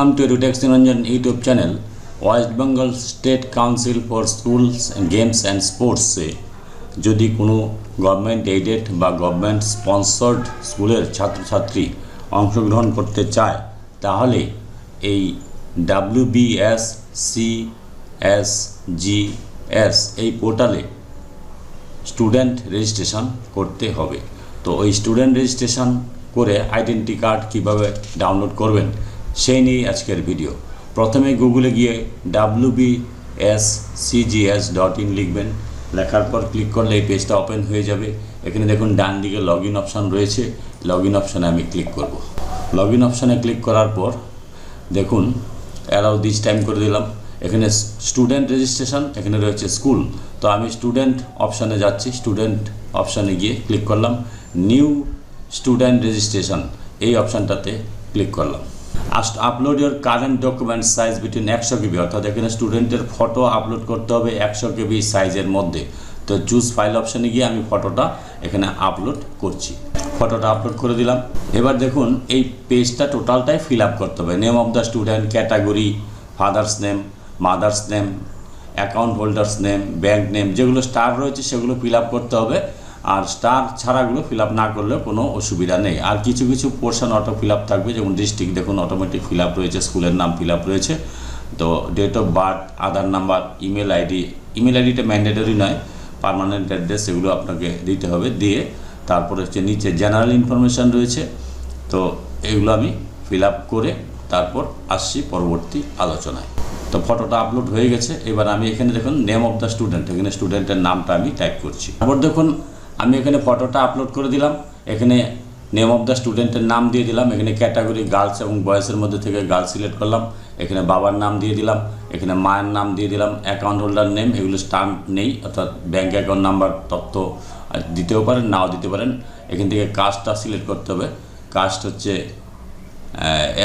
Welcome to Edutex Niranjan YouTube channel West Bengal State Council for Schools Games and স্পোর্টসে যদি কোনো government aided বা government sponsored স্কুলের ছাত্রছাত্রী অংশগ্রহণ করতে চায়, তাহলে এই W BS C S G S এই পোর্টালে স্টুডেন্ট রেজিস্ট্রেশন করতে হবে। তো ওই স্টুডেন্ট রেজিস্ট্রেশন করে আইডেন্টি কার্ড কীভাবে ডাউনলোড করবেন সেই নিয়েই আজকের ভিডিও প্রথমে গুগলে গিয়ে W B S CGS dot in লিখবেন। লেখার পর ক্লিক করলে এই পেজটা ওপেন হয়ে যাবে। এখানে দেখুন ডান দিকে লগ ইন অপশান রয়েছে। লগ ইন অপশানে আমি ক্লিক করব। লগ ইন অপশানে ক্লিক করার পর দেখুন অ্যালাউ দিস টাইম করে দিলাম। এখানে স্টুডেন্ট রেজিস্ট্রেশন এখানে রয়েছে স্কুল তো আমি স্টুডেন্ট অপশানে যাচ্ছি। স্টুডেন্ট অপশানে গিয়ে ক্লিক করলাম। নিউ স্টুডেন্ট রেজিস্ট্রেশন এই অপশানটাতে ক্লিক করলাম। Upload your current document size between একশো কেবি অর্থাৎ এখানে স্টুডেন্টের ফটো আপলোড করতে হবে একশো কেবি সাইজের মধ্যে। তো চুজ ফাইল অপশানে গিয়ে আমি ফটোটা এখানে আপলোড করছি। ফটোটা আপলোড করে দিলাম। এবার দেখুন, এই পেজটা টোটালটাই ফিল আপ করতে হবে। Name of the student category father's name mother's name account holder's name bank name যেগুলো স্টার রয়েছে সেগুলো ফিল আপ করতে হবে। আর স্টার ছাড়াগুলো ফিল না করলে কোনো অসুবিধা নেই। আর কিছু কিছু পোর্শন অটো ফিল থাকবে, যেমন ডিস্ট্রিক্ট দেখুন অটোমেটিক ফিল রয়েছে, স্কুলের নাম ফিল রয়েছে। তো date of birth Aadhaar number email ID email আইডিটা ম্যান্ডেটরি নয় পারমানেন্ট অ্যাড্রেস এগুলো আপনাকে দিতে হবে। দিয়ে তারপরে হচ্ছে নিচে জেনারেল ইনফরমেশান রয়েছে, তো এগুলো আমি ফিল করে তারপর আসছি পরবর্তী আলোচনায়। তো ফটোটা আপলোড হয়ে গেছে, এবার আমি এখানে দেখুন নেম অফ দ্য স্টুডেন্ট এখানে স্টুডেন্টের নামটা আমি টাইপ করছি। তারপর দেখুন আমি এখানে ফটোটা আপলোড করে দিলাম। এখানে নেম অফ দ্য স্টুডেন্টের নাম দিয়ে দিলাম। এখানে ক্যাটাগরি গার্লস এবং বয়েসের মধ্যে থেকে গার্লস সিলেক্ট করলাম। এখানে বাবার নাম দিয়ে দিলাম। এখানে মায়ের নাম দিয়ে দিলাম। অ্যাকাউন্ট হোল্ডার নেম এগুলো স্টাম্প নেই, অর্থাৎ ব্যাঙ্ক অ্যাকাউন্ট নাম্বার তথ্য দিতেও পারেন, নাও দিতে পারেন। এখান থেকে কাস্টটা সিলেক্ট করতে হবে। কাস্ট হচ্ছে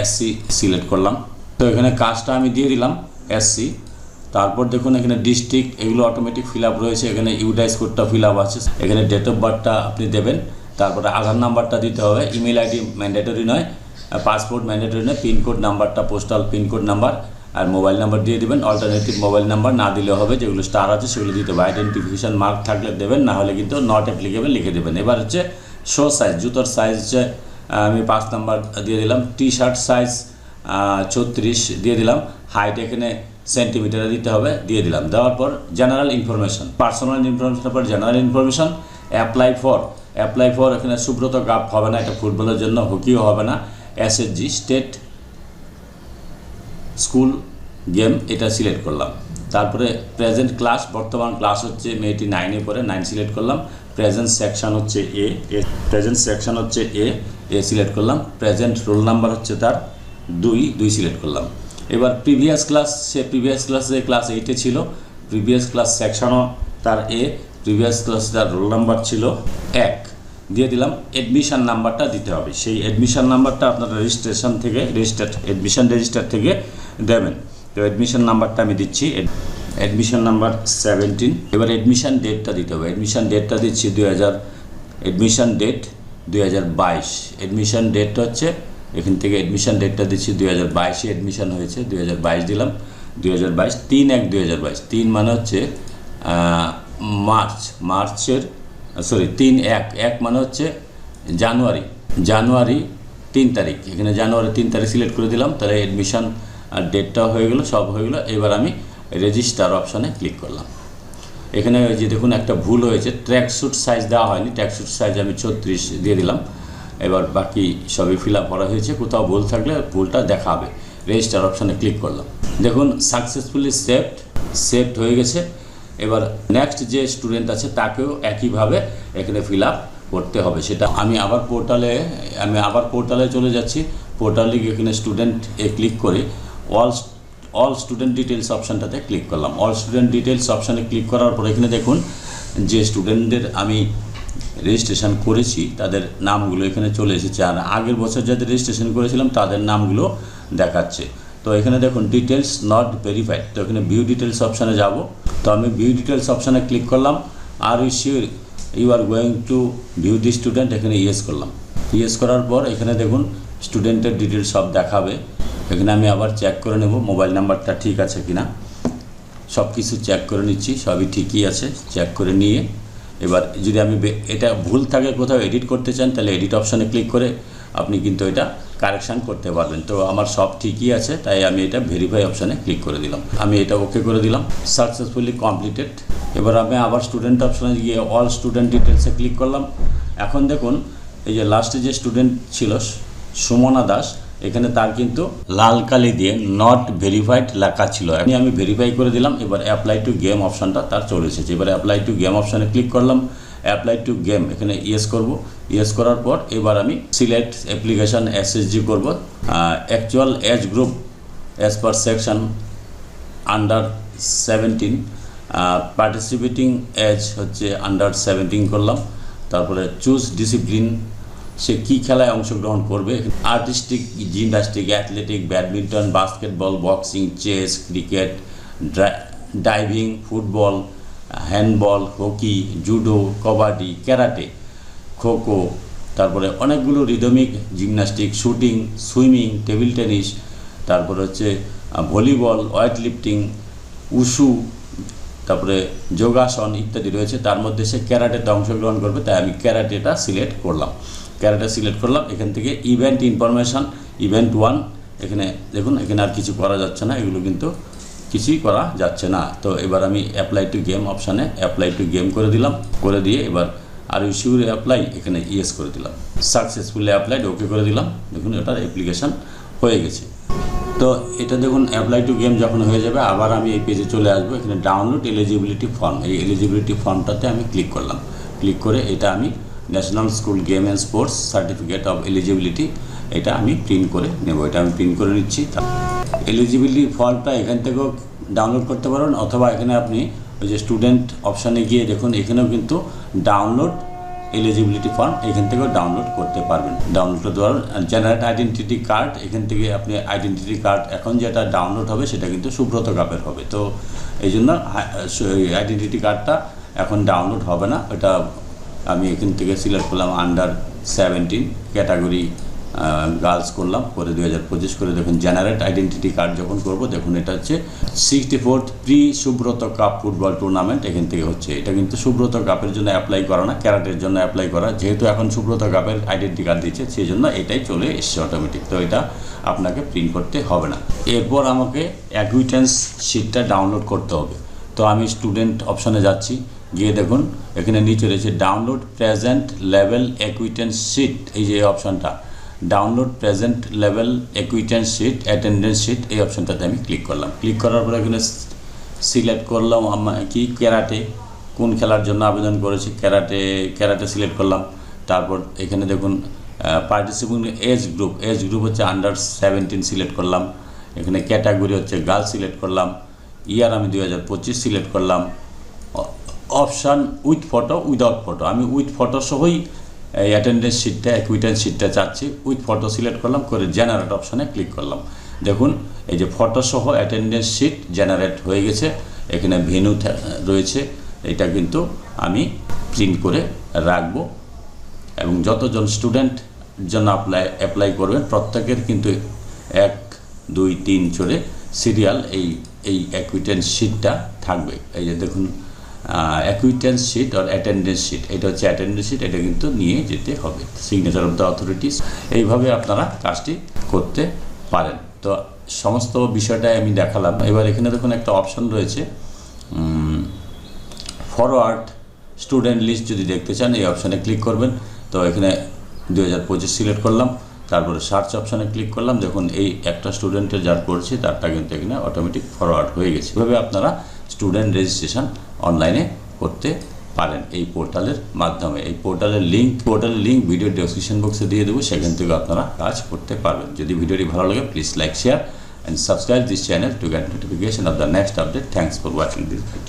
এসসি সিলেক্ট করলাম। তো এখানে কাজটা আমি দিয়ে দিলাম এসসি তারপর দেখুন এখানে ডিস্ট্রিক্ট এগুলো অটোমেটিক ফিল রয়েছে। এখানে ইউডাইস কোডটা ফিল আছে। এখানে ডেট অফ বার্থটা আপনি দেবেন। তারপরে আধার নাম্বারটা দিতে হবে। ইমেল আইডি ম্যান্ডেটরি নয় পাসপোর্ট ম্যান্ডেটরি নয় পিনকোড নাম্বারটা পোস্টাল পিনকোড নাম্বার আর মোবাইল নাম্বার দিয়ে দেবেন। অল্টারনেটিভ মোবাইল নাম্বার না দিলে হবে। যেগুলো স্টার আছে, সেগুলো দিতে হবে। আইডেন্টিফিকেশান মার্ক থাকলে দেবেন, না হলে কিন্তু নট অ্যাপ্লিকেবল লিখে দেবেন। এবার হচ্ছে শো সাইজ জুতোর সাইজ হচ্ছে আমি পাঁচ নাম্বার দিয়ে দিলাম। টি শার্ট সাইজ ছত্রিশ দিয়ে দিলাম। হাইট এখানে সেন্টিমিটারে দিতে হবে, দিয়ে দিলাম। দেওয়ার পর জেনারেল ইনফরমেশন পার্সোনাল ইনফরমেশনের পর general information apply for apply for এখানে সুব্রত গাপ হবে না, এটা ফুটবলের জন্য, হকিও হবে না। এসএসজি স্টেট স্কুল গেম এটা সিলেক্ট করলাম। তারপরে প্রেজেন্ট ক্লাস বর্তমান ক্লাস হচ্ছে মেয়েটি নাইনে পড়ে নাইন সিলেক্ট করলাম। প্রেজেন্ট সেকশন হচ্ছে এ প্রেজেন্ট সেকশন হচ্ছে এ এ সিলেক্ট করলাম। প্রেজেন্ট রোল নাম্বার হচ্ছে তার দুই দুই সিলেক্ট করলাম। এবার প্রিভিয়াস ক্লাস সে প্রিভিয়াস ক্লাসে ক্লাস এইটে ছিল। প্রিভিয়াস ক্লাস সেকশনও তার এ প্রিভিয়াস ক্লাস তার রোল নাম্বার ছিল এক। দিয়ে দিলাম অ্যাডমিশান নাম্বারটা দিতে হবে। সেই অ্যাডমিশান নাম্বারটা আপনার রেজিস্ট্রেশন থেকে রেজিস্টার অ্যাডমিশান রেজিস্টার থেকে দেবেন। তো অ্যাডমিশন নাম্বারটা আমি দিচ্ছি অ্যাডমিশন নাম্বার সেভেন্টিন এবার অ্যাডমিশান ডেটটা দিতে হবে। অ্যাডমিশান ডেটটা দিচ্ছি দুই হাজার অ্যাডমিশান ডেট দুই হাজার বাইশ। অ্যাডমিশান ডেটটা হচ্ছে এখান থেকে অ্যাডমিশান ডেটটা দিচ্ছি দুই হাজার বাইশে অ্যাডমিশান হয়েছে, দুই হাজার বাইশ দিলাম। দুই হাজার বাইশ, তিন এক দুই হাজার বাইশ। তিন মানে হচ্ছে মার্চ। মার্চের সরি তিন এক। এক মানে হচ্ছে জানুয়ারি। জানুয়ারি তিন তারিখ। এখানে জানুয়ারি তিন তারিখ সিলেক্ট করে দিলাম। তাহলে অ্যাডমিশান ডেটটা হয়ে গেলো, সব হয়ে গেলো। এবার আমি রেজিস্টার অপশানে ক্লিক করলাম। এখানে যে দেখুন একটা ভুল হয়েছে। ট্র্যাক স্যুট সাইজ দেওয়া হয়নি। ট্র্যাক স্যুট সাইজ আমি ছত্রিশ দিয়ে দিলাম। এবার বাকি সবই ফিল করা হয়েছে, কোথাও ভুল থাকলে ভুলটা দেখাবে। রেজিস্টার অপশানে ক্লিক করলাম। দেখুন সাকসেসফুলি সেভড সেভড হয়ে গেছে। এবার নেক্সট যে স্টুডেন্ট আছে, তাকেও একইভাবে এখানে ফিল করতে হবে। সেটা আমি আবার পোর্টালে আমি আবার পোর্টালে চলে যাচ্ছি। পোর্টালে গিয়ে এখানে স্টুডেন্ট এ ক্লিক করে অল অল স্টুডেন্ট ডিটেলস অপশানটাতে ক্লিক করলাম। অল স্টুডেন্ট ডিটেলস অপশানে ক্লিক করার পর এখানে দেখুন, যে স্টুডেন্টদের আমি রেজিস্ট্রেশন করেছি, তাদের নামগুলো এখানে চলে এসেছে। আর আগের বছর যাদের রেজিস্ট্রেশন করেছিলাম, তাদের নামগুলো দেখাচ্ছে। তো এখানে দেখুন ডিটেলস নট ভেরিফাইড তো এখানে ভিউ ডিটেলস অপশানে যাব। তো আমি ভিউ ডিটেলস অপশানে ক্লিক করলাম। Are you sure you are going to view the student এখানে ইয়েস করলাম। ইয়েস করার পর এখানে দেখুন স্টুডেন্টের ডিটেলস সব দেখাবে। এখানে আমি আবার চেক করে নেব মোবাইল নাম্বারটা ঠিক আছে কিনা। সব কিছু চেক করে নিচ্ছি, সবই ঠিকই আছে। চেক করে নিয়ে এবার যদি আমি এটা ভুল থাকে কোথাও এডিট করতে চান, তাহলে এডিট অপশানে ক্লিক করে আপনি কিন্তু এটা কারেকশান করতে পারবেন। তো আমার সব ঠিকই আছে, তাই আমি এটা ভেরিফাই অপশানে ক্লিক করে দিলাম। আমি এটা ওকে করে দিলাম। সাকসেসফুলি কমপ্লিটেড এবার আমি আবার স্টুডেন্ট অপশানে গিয়ে অল স্টুডেন্ট ডিটেলসে ক্লিক করলাম। এখন দেখুন, এই যে লাস্টে যে স্টুডেন্ট ছিল, সুমনা দাস এখানে তার কিন্তু লাল কালি দিয়ে নট ভেরিফাইড লেখা ছিল। এখন আমি ভেরিফাই করে দিলাম, এবার অ্যাপ্লাই টু গেম অপশানটা তার চলে এসেছে। এবার অ্যাপ্লাই টু গেম অপশানে ক্লিক করলাম অ্যাপ্লাই টু গেম এখানে ইয়েস করব। ইয়েস করার পর এবার আমি সিলেক্ট অ্যাপ্লিকেশান এসএসজি করব। Actual age group as per section under seventeen participating age হচ্ছে আন্ডার সেভেন্টিন করলাম। তারপরে চুজ ডিসিপ্লিন সে কী খেলায় অংশগ্রহণ করবে? Artistic, gymnastic, athletic, badminton, basketball, boxing, chess, cricket diving, football, handball, hockey, judo, kabaddi, karate, kho kho, তারপরে অনেকগুলো rhythmic, gymnastic, shooting, swimming, table tennis, তারপরে হচ্ছে ভলিবল ওয়েট লিফটিং উশু, তারপরে যোগাসন ইত্যাদি রয়েছে। তার মধ্যে সে ক্যারাটেতে অংশগ্রহণ করবে, তাই আমি ক্যারাটেটা সিলেক্ট করলাম। ক্যারাটে সিলেক্ট করলাম, এখান থেকে ইভেন্ট ইনফরমেশান ইভেন্ট ওয়ান এখানে দেখুন, এখানে আর কিছু করা যাচ্ছে না, এগুলো কিন্তু কিছুই করা যাচ্ছে না। তো এবার আমি অ্যাপ্লাই টু গেম অপশানে অ্যাপ্লাই টু গেম করে দিলাম, করে দিয়ে এবার আর ইউ শিওর অ্যাপ্লাই এখানে ইয়েস করে দিলাম। সাকসেসফুলি অ্যাপ্লাইড ওকে করে দিলাম। দেখুন, এটার অ্যাপ্লিকেশান হয়ে গেছে। তো এটা দেখুন অ্যাপ্লাই টু গেম যখন হয়ে যাবে, আবার আমি এই পেজে চলে আসব। এখানে ডাউনলোড এলিজিবিলিটি ফর্ম এই এলিজিবিলিটি ফর্মটাতে আমি ক্লিক করলাম। ক্লিক করে এটা আমি national school game and sports certificate of eligibility এটা আমি প্রিন্ট করে নেব। এটা আমি প্রিন্ট করে নিচ্ছি। এলিজিবিলিটি ফর্মটা এখান থেকেও ডাউনলোড করতে পারেন, অথবা এখানে আপনি ওই যে স্টুডেন্ট অপশানে গিয়ে দেখুন, এখানেও কিন্তু ডাউনলোড এলিজিবিলিটি ফর্ম এখান থেকেও ডাউনলোড করতে পারবেন। ডাউনলোড করতে পারবেন জেনারেট আইডেন্টিটি কার্ড এখান থেকে আপনি আইডেন্টিটি কার্ড এখন যেটা ডাউনলোড হবে, সেটা কিন্তু সুব্রত কাপের হবে। তো এই জন্য আইডেন্টিটি কার্ডটা এখন ডাউনলোড হবে না। এটা আমি এখান থেকে সিলেক্ট করলাম আন্ডার সেভেন্টিন ক্যাটাগরি গার্লস করলাম। করে দু হাজার পঁচিশ করে দেখুন জেনারেট আইডেন্টিটি কার্ড যখন করব, দেখুন এটা হচ্ছে sixty fourth pre Subroto cup football tournament এখান থেকে হচ্ছে। এটা কিন্তু সুব্রত কাপের জন্য অ্যাপ্লাই করা না ক্যারাটের জন্য অ্যাপ্লাই করা। যেহেতু এখন সুব্রত কাপের আইডেন্টি কার্ড দিচ্ছে সেই জন্য এটাই চলে এসছে অটোমেটিক তো এটা আপনাকে প্রিন্ট করতে হবে না। এরপর আমাকে অ্যাকুইটেন্স শিটটা ডাউনলোড করতে হবে। তো আমি স্টুডেন্ট অপশানে যাচ্ছি। গিয়ে দেখুন, এখানে নিচে রয়েছে download present level acquittance sheet এই যে অপশানটা download present level acquittance sheet attendance sheet এই অপশানটাতে আমি ক্লিক করলাম। ক্লিক করার পরে এখানে সিলেক্ট করলাম কি ক্যারাটে, কোন খেলার জন্য আবেদন করেছি, ক্যারাটে ক্যারাটে সিলেক্ট করলাম। তারপর এখানে দেখুন participant age group age group হচ্ছে আন্ডার সেভেন্টিন সিলেক্ট করলাম। এখানে ক্যাটাগরি হচ্ছে গার্লস সিলেক্ট করলাম। ইয়ার আমি দু হাজার পঁচিশ সিলেক্ট করলাম। Option with photo without photo আমি উইথ ফটো সহই, এই অ্যাটেন্ডেন্স শিটটা অ্যাকুইটেন্স শিটটা চাচ্ছি উইথ ফটো সিলেক্ট করলাম, করে জেনারেট অপশানে ক্লিক করলাম। দেখুন, এই যে ফটো সহ অ্যাটেন্ডেন্স শিট জেনারেট হয়ে গেছে। এখানে ভেনু রয়েছে। এটা কিন্তু আমি প্রিন্ট করে রাখব। এবং যতজন স্টুডেন্ট জন্য অ্যাপ্লাই অ্যাপ্লাই করবেন, প্রত্যেকের কিন্তু এক, দুই, তিন চলে সিরিয়াল এই এই অ্যাকুইটেন্স শিটটা থাকবে। এই যে দেখুন অ্যাকুইটেন্স শিট আর অ্যাটেন্ডেন্স শিট এটা হচ্ছে অ্যাটেন্ডেন্স শিট এটা কিন্তু নিয়ে যেতে হবে। সিগনেচার অফ দ্য অথরিটিস এইভাবে আপনারা কাজটি করতে পারেন। তো সমস্ত বিষয়টাই আমি দেখালাম। এবার এখানে দেখুন একটা অপশন রয়েছে। ফরওয়ার্ড স্টুডেন্ট লিস্ট যদি দেখতে চান, এই অপশানে ক্লিক করবেন। তো এখানে দু হাজার পঁচিশ সিলেক্ট করলাম। তারপরে সার্চ অপশানে ক্লিক করলাম। দেখুন, এই একটা স্টুডেন্টের যার করছি, তারটা কিন্তু এখানে অটোমেটিক ফরওয়ার্ড হয়ে গেছে। এভাবে আপনারা স্টুডেন্ট রেজিস্ট্রেশন অনলাইনে করতে পারেন। এই পোর্টালের মাধ্যমে, এই পোর্টালের লিঙ্ক পোর্টালের লিঙ্ক ভিডিও ডেসক্রিপশন বক্সে দিয়ে দেবো। সেখান থেকে আপনারা কাজ করতে পারবেন। যদি ভিডিওটি ভালো লাগে please like share and subscribe this channel to get notification of the next update thanks for watching this video.